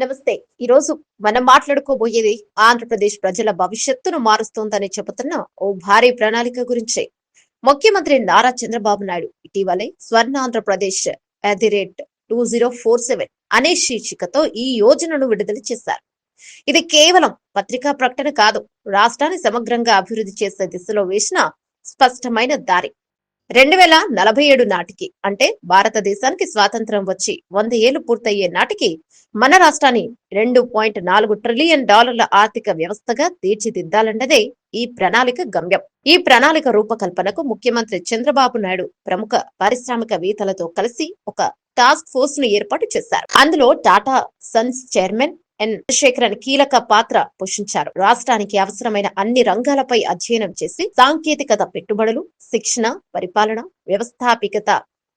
నమస్తే. ఈ రోజు మనం మాట్లాడుకోబోయేది ఆంధ్రప్రదేశ్ ప్రజల భవిష్యత్తును మారుస్తోందని చెబుతున్న ఓ భారీ ప్రణాళిక గురించే. ముఖ్యమంత్రి నారా చంద్రబాబు నాయుడు ఇటీవలే Swarna Andhra Pradesh at the rate two zero four seven అనే శీర్షికతో ఈ యోజనను విడుదల చేశారు. ఇది కేవలం పత్రికా ప్రకటన కాదు రాష్ట్రాన్ని సమగ్రంగా అభివృద్ధి చేసే దిశలో వేసిన స్పష్టమైన దారి. రెండు వేల నలభై ఏడు నాటికి అంటే భారతదేశానికి స్వాతంత్రం వచ్చి వంద ఏళ్ళు పూర్తయ్యే నాటికి మన రాష్ట్రాన్ని రెండు పాయింట్ నాలుగు ట్రిలియన్ డాలర్ల ఆర్థిక వ్యవస్థగా తీర్చిదిద్దాలన్నదే ఈ ప్రణాళిక గమ్యం. ఈ ప్రణాళిక రూపకల్పనకు ముఖ్యమంత్రి చంద్రబాబు నాయుడు ప్రముఖ పారిశ్రామికవేత్తలతో కలిసి ఒక టాస్క్ ఫోర్స్ను ఏర్పాటు చేశారు. అందులో Tata Sons chairman N Chandrasekaran కీలక పాత్ర పోషించారు. రాష్ట్రానికి అవసరమైన అన్ని రంగాలపై అధ్యయనం చేసి సాంకేతికత పెట్టుబడులు శిక్షణ పరిపాలన వ్యవస్థాపికత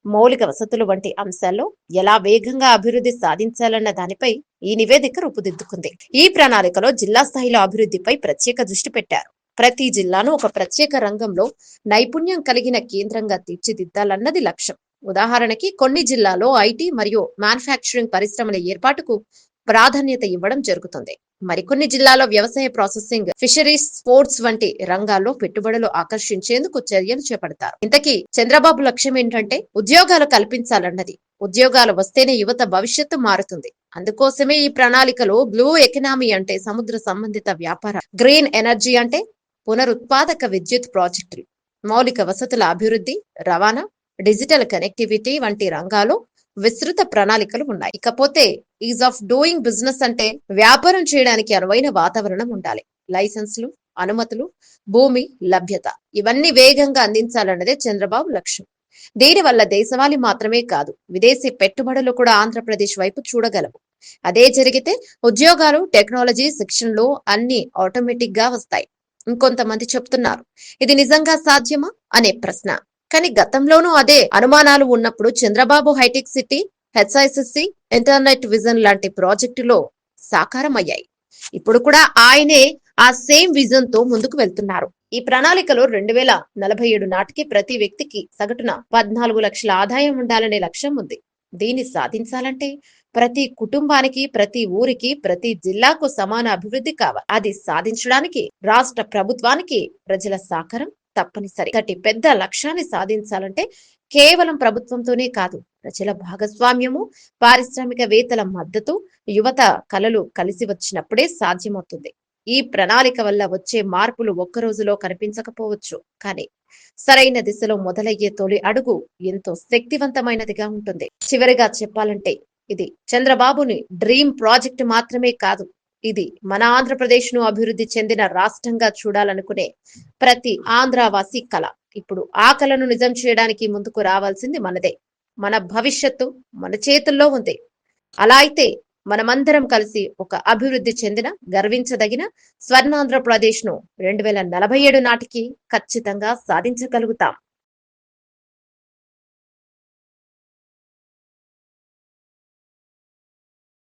మౌలిక వసతులు వంటి అంశాల్లో ఎలా వేగంగా అభివృద్ధి సాధించాలన్న దానిపై ఈ నివేదిక రూపుదిద్దుకుంది. ఈ ప్రణాళికలో జిల్లా స్థాయిలో అభివృద్ధిపై ప్రత్యేక దృష్టి పెట్టారు. ప్రతి జిల్లాను ఒక ప్రత్యేక రంగంలో నైపుణ్యం కలిగిన కేంద్రంగా తీర్చిదిద్దాలన్నది లక్ష్యం. ఉదాహరణకి కొన్ని జిల్లాలో ఐటీ మరియు మ్యానుఫ్యాక్చరింగ్ పరిశ్రమల ఏర్పాటుకు ప్రాధాన్యత ఇవ్వడం జరుగుతుంది. మరికొన్ని జిల్లాలో వ్యవసాయ ప్రాసెసింగ్ ఫిషరీస్ స్పోర్ట్స్ వంటి రంగాల్లో పెట్టుబడులు ఆకర్షించేందుకు చర్యలు చేపడతారు. ఇంతకీ చంద్రబాబు లక్ష్యం ఏంటంటే ఉద్యోగాలు కల్పించాలన్నది. ఉద్యోగాలు వస్తేనే యువత భవిష్యత్తు మారుతుంది. అందుకోసమే ఈ ప్రణాళికలో బ్లూ ఎకనామీ అంటే సముద్ర సంబంధిత వ్యాపార గ్రీన్ ఎనర్జీ అంటే పునరుత్పాదక విద్యుత్ ప్రాజెక్టులు మౌలిక వసతుల అభివృద్ధి రవాణా డిజిటల్ కనెక్టివిటీ వంటి రంగాల్లో విస్తృత ప్రణాళికలు ఉన్నాయి. ఇకపోతే ఈజ్ ఆఫ్ డూయింగ్ బిజినెస్ అంటే వ్యాపారం చేయడానికి అనువైన వాతావరణం ఉండాలి. లైసెన్సులు అనుమతులు భూమి లభ్యత ఇవన్నీ వేగంగా అందించాలన్నదే చంద్రబాబు లక్ష్యం. దీనివల్ల దేశవాళి మాత్రమే కాదు విదేశీ పెట్టుబడులు కూడా ఆంధ్రప్రదేశ్ వైపు చూడగలవు. అదే జరిగితే ఉద్యోగాలు టెక్నాలజీ శిక్షణలు అన్ని ఆటోమేటిక్గా వస్తాయి. ఇంకొంతమంది చెప్తున్నారు ఇది నిజంగా సాధ్యమా? అనే ప్రశ్న. కానీ గతంలోనూ అదే అనుమానాలు ఉన్నప్పుడు Chandrababu hi-tech city HICC internet vision లాంటి ప్రాజెక్టులో సాకారం అయ్యాయి ఇప్పుడు కూడా ఆయనే ఆ సేమ్ విజన్తో ముందుకు వెళ్తున్నారు. ఈ ప్రణాళికలో రెండు వేల నలభై ఏడు నాటికి ప్రతి వ్యక్తికి సగటున పద్నాలుగు లక్షల ఆదాయం ఉండాలనే లక్ష్యం ఉంది. దీన్ని సాధించాలంటే ప్రతి కుటుంబానికి ప్రతి ఊరికి ప్రతి జిల్లాకు సమాన అభివృద్ధి కావాలి. అది సాధించడానికి రాష్ట్ర ప్రభుత్వానికి ప్రజల సహకారం తప్పనిసరి. గట్టి పెద్ద లక్ష్యాన్ని సాధించాలంటే కేవలం ప్రభుత్వంతోనే కాదు ప్రజల భాగస్వామ్యము పారిశ్రామికవేత్తల మద్దతు యువత కలలు కలిసి వచ్చినప్పుడే సాధ్యమవుతుంది. ఈ ప్రణాళిక వల్ల వచ్చే మార్పులు ఒక్క రోజులో కనిపించకపోవచ్చు. కానీ సరైన దిశలో మొదలయ్యే తొలి అడుగు ఎంతో శక్తివంతమైనదిగా ఉంటుంది. చివరిగా చెప్పాలంటే ఇది చంద్రబాబుని డ్రీమ్ ప్రాజెక్ట్ మాత్రమే కాదు ఇది మన ఆంధ్రప్రదేశ్ను అభివృద్ధి చెందిన రాష్ట్రంగా చూడాలనుకునే ప్రతి ఆంధ్రావాసి కళ. ఇప్పుడు ఆ కళను నిజం చేయడానికి ముందుకు రావాల్సింది మనదే. మన భవిష్యత్తు మన చేతుల్లో ఉంది. అలా అయితే మనమందరం కలిసి ఒక అభివృద్ధి చెందిన గర్వించదగిన స్వర్ణాంధ్రప్రదేశ్ను రెండు వేల నలభై ఏడు నాటికి ఖచ్చితంగా సాధించగలుగుతాం.